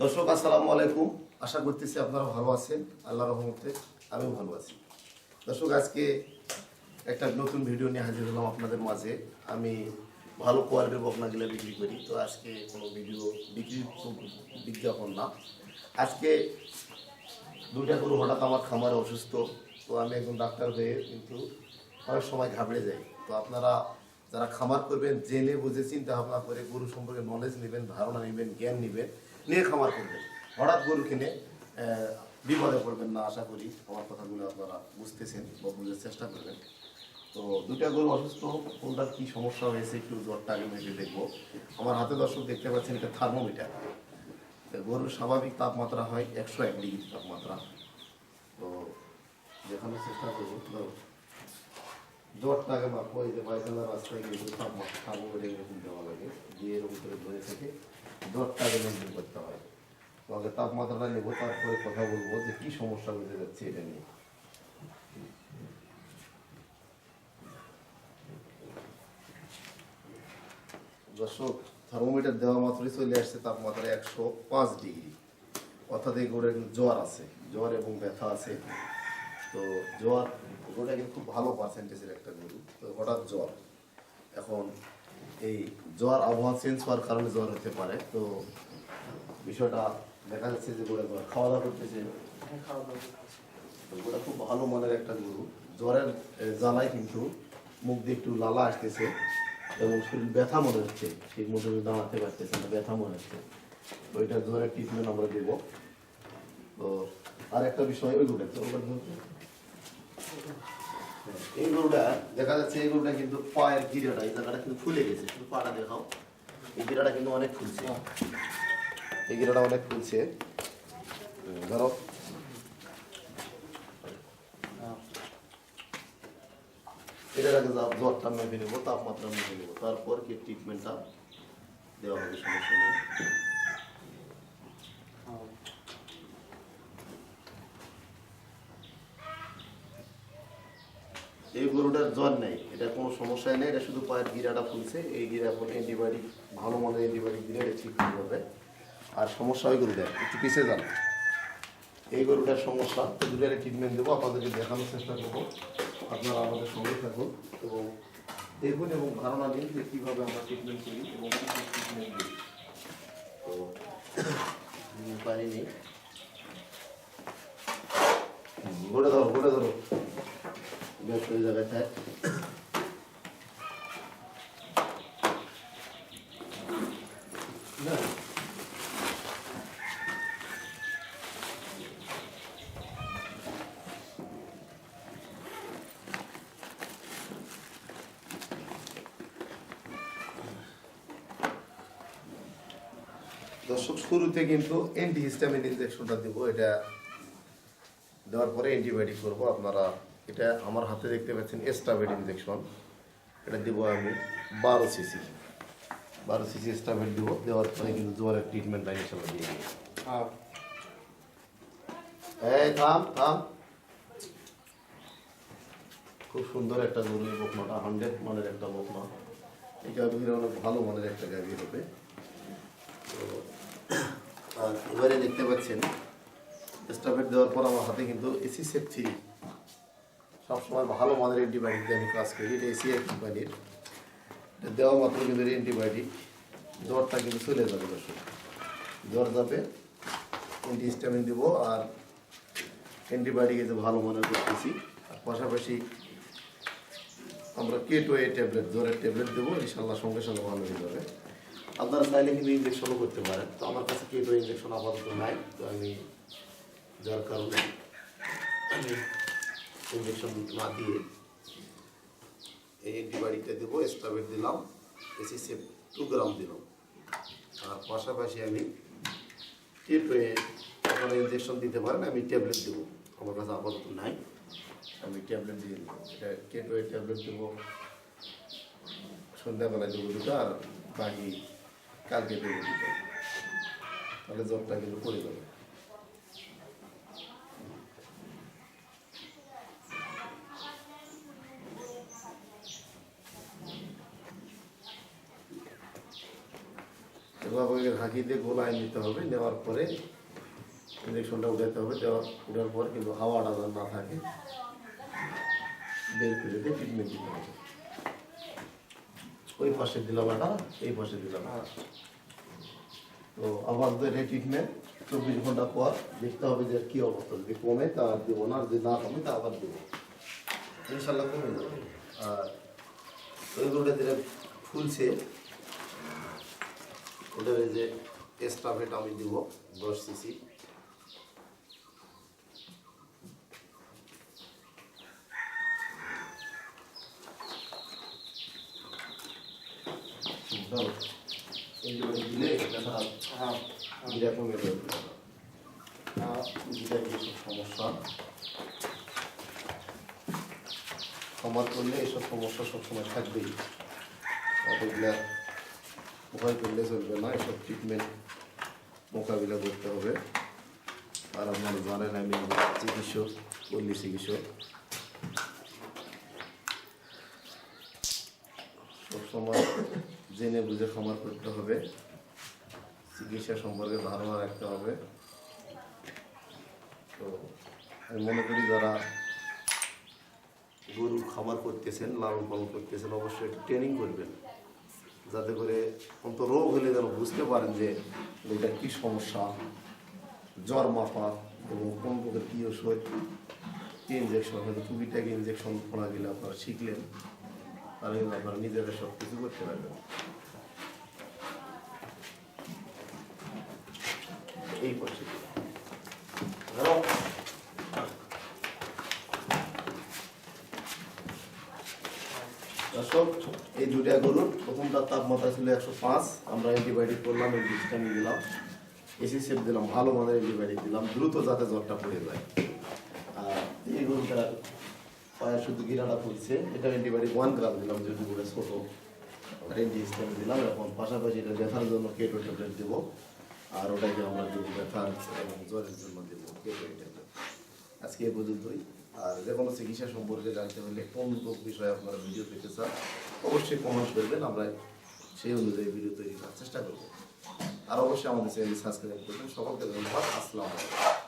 দর্শক, আসসালামু আলাইকুম। আশা করতেছি আপনারা ভালো আছেন। আল্লাহ রহমতে আমিও ভালো আছি। দর্শক, আজকে একটা নতুন ভিডিও নিয়ে হাজির হলাম আপনাদের মাঝে। আমি ভালো কোয়ালিটির বকনাগুলো বিক্রি করি। তো আজকে কোনো ভিডিও বিক্রি বিজ্ঞাপন না। আজকে দুইটা গরু হঠাৎ আমার খামারে অসুস্থ। তো আমি একজন ডাক্তার হয়ে কিন্তু অনেক সময় ঘাবড়ে যাই। তো আপনারা যারা খামার করবেন, জেনে বুঝে চিন্তা ভাবনা করে গরু সম্পর্কে নলেজ নেবেন, ধারণা নেবেন, জ্ঞান নেবেন। নিয়ে খামার করবেন। হঠাৎ গরু কিনে বিপদে পড়বেন না, আশা করি। আমার কথাগুলো আপনারা বুঝতেছেন বা বুঝার চেষ্টা করবেন। তো দুটা গরু অসুস্থ, কোনটার কি সমস্যা হয়েছে একটু জ্বরটা আগে মেপে দেখব। আমার হাতে দর্শক দেখতে পাচ্ছেন, এটা থার্মোমিটার গরুর স্বাভাবিক তাপমাত্রা হয় একশো এক ডিগ্রি তাপমাত্রা। তো দেখানোর চেষ্টা করব জ্বরটা আগে মাপবো, এই যে পায়খানার রাস্তায় গিয়ে তাপমাত্রা এরকম দেওয়া লাগে, দিয়ে এরকম করে ধরে থেকে। জ্বরটা আগে মেনটেন করতে হয়। তো আগে তাপমাত্রাটা নেব তারপরে কথা বলব যে কি সমস্যা হতে যাচ্ছে এটা নিয়ে। দর্শক থার্মোমিটার দেওয়া মাত্রই চলে আসছে তাপমাত্রা একশো পাঁচ ডিগ্রি অর্থাৎ এই গরুর জ্বর আছে, জ্বর এবং ব্যথা আছে। তো জ্বর গরুটা কিন্তু খুব ভালো পার্সেন্টেজের একটা গরু। তো হঠাৎ জ্বর। এখন এই জ্বর আবহাওয়া চেঞ্জ হওয়ার কারণে জ্বর হতে পারে। তো বিষয়টা দেখা যাচ্ছে যে গরু একবার খাওয়া দাওয়া করতেছে। তো গরুটা খুব ভালো মানের একটা গরু। জ্বরের জ্বালায় কিন্তু মুখ দিয়ে একটু লালা আসতেছে এবং শরীর ব্যথা মনে হচ্ছে। ঠিক মতো দাঁড়াতে পারতেছে না ব্যথা মনে হচ্ছে। এটা জ্বরের ট্রিটমেন্ট আমরা দেবো। তো আর একটা বিষয় ওই গরুটা ওই গরুটা ধরো। হ্যাঁ, এই গরুটা দেখা যাচ্ছে এই গরুটা কিন্তু পায়ের গিরাটা এই জায়গাটা কিন্তু ফুলে গেছে শুধু পাটা দেখাও। এই গিরাটা কিন্তু অনেক ফুলছে। এই গিরাটা অনেক ফুলছে। হুম, ধরো। এটার আগে যা- জ্বরটা মেপে নেব তাপমাত্রা মেপে নেব। তারপর কি ট্রিটমেন্টটা দেওয়া হবে সমস্যা নেই। এই গরুটার জ্বর নেই, এটা কোনো সমস্যাই নেই, এটা শুধু পায়ের গিরাটা ফুলছে, এই গিরা এখন অ্যান্টিবায়োটিক ভালো মানের অ্যান্টিবায়োটিক দিলে এটা ঠিক হয়ে যাবে। আর সমস্যা ওই গরুটার, একটু পিছিয়ে যান। এই গরুটার সমস্যা দুটারে ট্রিটমেন্ট দেবো, আপনাদেরকে দেখানোর চেষ্টা করব। আপনারা আমাদের সঙ্গে থাকুন এবং দেখুন এবং ধারণা নিন যে কীভাবে আমরা ট্রিটমেন্ট করি এবং ট্রিটমেন্ট দিই। তো পারিনি হুম, গোটা ধরো গোটা ধরো জায়গায় থাক না দর্শক, শুরুতে কিন্তু অ্যান্টিহিস্টামিন ইনজেকশনটা দিব। এটা দেওয়ার পরে অ্যান্টিবায়োটিক করব। আপনারা এটা আমার হাতে দেখতে পাচ্ছেন এস্টাবেড ইনজেকশন এটা দেবো আমি বারো সিসি বারো সিসি এস্টাবেড দিব দেওয়ার পরে কিন্তু জ্বরের ট্রিটমেন্ট লাইন হিসাবে দিয়ে দিই এই থাম থাম। খুব সুন্দর একটা গরু এই বকনাটা হান্ড্রেড মানের একটা বকনা। এই গাভীর অনেক ভালো মানের একটা গাভী হবে। তো আর এবারে দেখতে পাচ্ছেন স্টাফেট দেওয়ার পর আমার হাতে কিন্তু এসি সেট থ্রি সবসময় ভালো মানের অ্যান্টিবায়োটিক দিয়ে আমি কাজ করি। এটা এসি কোম্পানির এটা দেওয়া মাত্র কিন্তু অ্যান্টিবায়োটিক জ্বরটা কিন্তু চলে যাবে দর্শক। জ্বর যাবে অ্যান্টিহিস্টামিন দেবো আর অ্যান্টিবায়োটিক যে ভালো মানের করতেছি। আর পাশাপাশি আমরা কেটো এ ট্যাবলেট জ্বরের ট্যাবলেট দেবো। ইনশাল্লাহ সঙ্গে সঙ্গে ভালো হয়ে যাবে। আপনারা চাইলে কিন্তু ইঞ্জেকশনও করতে পারেন। তো আমার কাছে কেটো ইঞ্জেকশন আপাতত নাই। তো আমি যার কারণে আমি ইঞ্জেকশন না দিয়ে এই অ্যান্টিবায়োটিকটা দেবো স্টাবেট দিলাম এসি সেপ টু গ্রাম দিলাম। আর পাশাপাশি আমি কেটো আপনারা ইঞ্জেকশন দিতে পারেন, আমি ট্যাবলেট দেবো। আমার কাছে আপাতত নাই। আমি ট্যাবলেট দিয়ে দেবো। এটা কেটো ট্যাবলেট দেবো। সন্ধ্যাবেলায় দেবো দুটো, আর বাকি কালকে দেবো দুটো। তাহলে জ্বরটা কিন্তু পড়ে যাবে। এভাবে হাঁকি দিয়ে গোলায় নিতে হবে, নেওয়ার পরে ইঞ্জেকশনটা উঠাতে হবে দেওয়া উঠার পর কিন্তু হাওয়াটা যেন না থাকে, বের করে দিয়ে ট্রিটমেন্ট দিতে হবে। ওই পাশে দিলাম একটা এই পাশে দিলাম। তো আমাদের এই ট্রিটমেন্ট চব্বিশ ঘণ্টা পর দেখতে হবে যে কি অবস্থা, যদি কমে তা আর দেবো না যদি না কমে তা আবার দেবো। ইনশাল্লাহ কমে যাবে। আর ওই রোডে যেটা ফুলছে ওটার যে এক্সট্রা আমি দিব, দশ সিসি দিলে হ্যাঁ কমে যাবে। সমস্যা। সমাজ করলে এসব সমস্যা সবসময় থাকবেই। অতগুলা ভয় করলে চলবে না এসব ট্রিটমেন্ট মোকাবিলা করতে হবে। আর আপনারা জানেন, আমি চিকিৎসক, পল্লী চিকিৎসক। সবসময় জেনে বুঝে খামার করতে হবে। চিকিৎসা সম্পর্কে ধারণা রাখতে হবে। তো আমি মনে করি যারা গরু খাবার করতেছেন, লালন পালন করতেছেন, অবশ্যই ট্রেনিং করবেন। যাতে করে অন্ত রোগ হলে যেন বুঝতে পারেন যে এটা কি সমস্যা, জ্বর মাপা এবং কোন প্রকার কী ওষুধ কী ইঞ্জেকশন হয়তো টুপিটাকে ইঞ্জেকশন করা গেলে আপনারা শিখলেন, তাহলে কিন্তু আপনারা নিজেরা সব কিছু করতে পারবেন। এই পাশে দর্শক, এই দুটা গরুর প্রথমটার তাপমাত্রা ছিল একশো পাঁচ। আমরা অ্যান্টিবায়োটিক করলাম, এই ভিটামিন দিলাম এসি সেপ দিলাম, ভালো মানের অ্যান্টিবায়োটিক দিলাম, দ্রুত যাতে জ্বরটা পড়ে যায়। আর এই গরুটার পায়ের শুধু গিরাটা পড়ছে এটা অ্যান্টিবায়োটিক ওয়ান গ্রাম দিলাম, যেহেতু করে ছোটো। আর অ্যান্টিস্টেম দিলাম, এখন পাশাপাশি এটা ব্যথার জন্য কেটো ট্যাবলেট দেবো। আর ওটাকে আমরা দেবো ব্যথার এবং জ্বরের জন্য দেবো কেটো ট্যাবলেট আজকে এই পর্যন্তই। আর যে কোনো চিকিৎসা সম্পর্কে জানতে হলে কোন বিষয়ে আপনারা ভিডিও পেতে চান, অবশ্যই কমেন্ট করবেন, আমরা সেই অনুযায়ী ভিডিও তৈরি করার চেষ্টা করব। আর অবশ্যই আমাদের চ্যানেল সাবস্ক্রাইব করবেন। সকলকে ধন্যবাদ। আসসালামু আলাইকুম।